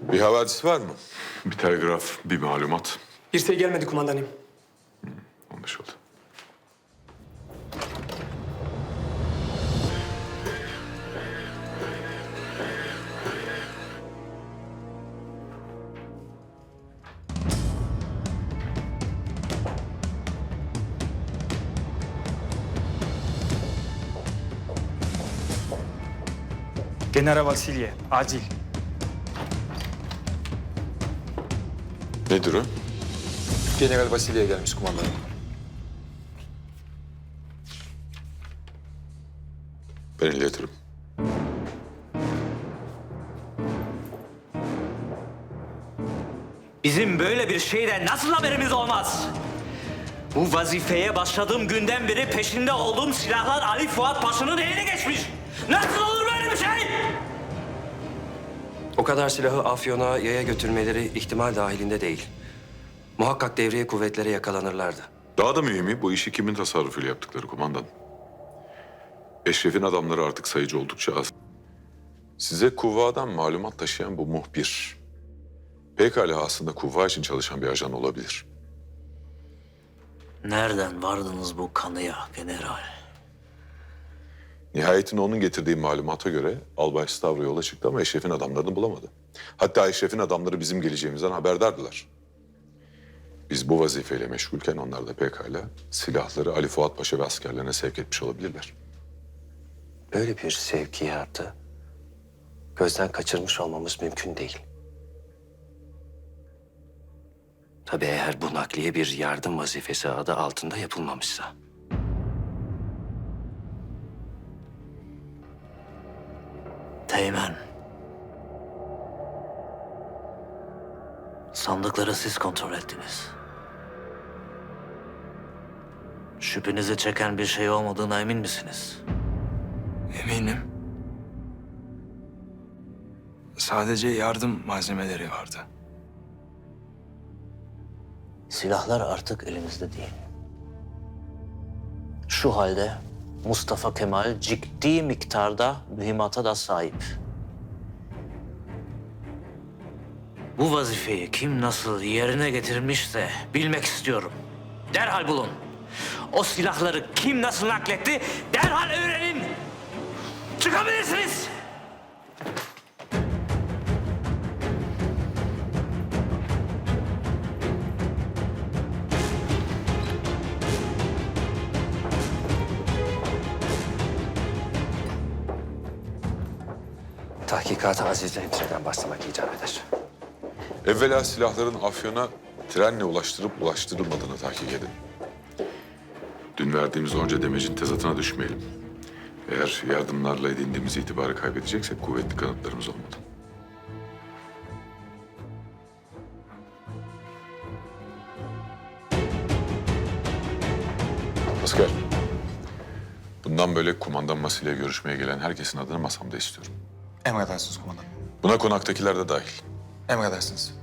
Bir havadis var mı? Bir telgraf, bir malumat. Bir şey gelmedi kumandanım. Anlaşıldı. General Vasilye, acil. Nedir o? General Vasili'ye gelmiş kumandanım. Ben iletirim. Bizim böyle bir şeyden nasıl haberimiz olmaz? Bu vazifeye başladığım günden beri peşinde olduğum silahlar Ali Fuat Paşa'nın eline geçmiş. Nasıl olur böyle bir şey? O kadar silahı Afyon'a yaya götürmeleri ihtimal dahilinde değil. Muhakkak devriye kuvvetlere yakalanırlardı. Daha da mühimi bu işi kimin tasarrufuyla yaptıkları kumandan. Eşref'in adamları artık sayıcı oldukça az. Size kuvvadan malumat taşıyan bu muhbir. Pekala aslında kuvva için çalışan bir ajan olabilir. Nereden vardınız bu kanıya general? Nihayetinde onun getirdiği malumata göre Albay Stavro yola çıktı ama Eşref'in adamlarını bulamadı. Hatta Eşref'in adamları bizim geleceğimizden haberdardılar. Biz bu vazifeyle meşgulken onlar da pekala silahları Ali Fuat Paşa ve askerlerine sevk etmiş olabilirler. Böyle bir sevkiyatı gözden kaçırmış olmamız mümkün değil. Tabii eğer bu nakliye bir yardım vazifesi adı altında yapılmamışsa. Teğmen. Sandıkları siz kontrol ettiniz. Şüphenizi çeken bir şey olmadığına emin misiniz? Eminim. Sadece yardım malzemeleri vardı. Silahlar artık elimizde değil. Şu halde Mustafa Kemal ciddi miktarda mühimmata da sahip. Bu vazifeyi kim nasıl yerine getirmişse bilmek istiyorum. Derhal bulun. O silahları kim nasıl nakletti derhal öğrenin. Çıkabilirsiniz. Tahkikata Aziz Hemşe'den başlamak icap eder. Evvela silahların Afyon'a trenle ulaştırıp ulaştırılmadığını tahkik edin. Dün verdiğimiz onca demecin tezatına düşmeyelim. Eğer yardımlarla edindiğimiz itibarı kaybedeceksek kuvvetli kanıtlarımız olmalı. Asker. Bundan böyle kumandan Masil ile görüşmeye gelen herkesin adını masamda istiyorum. Emredersiniz kumandanım. Buna konaktakiler de dahil. Emredersiniz.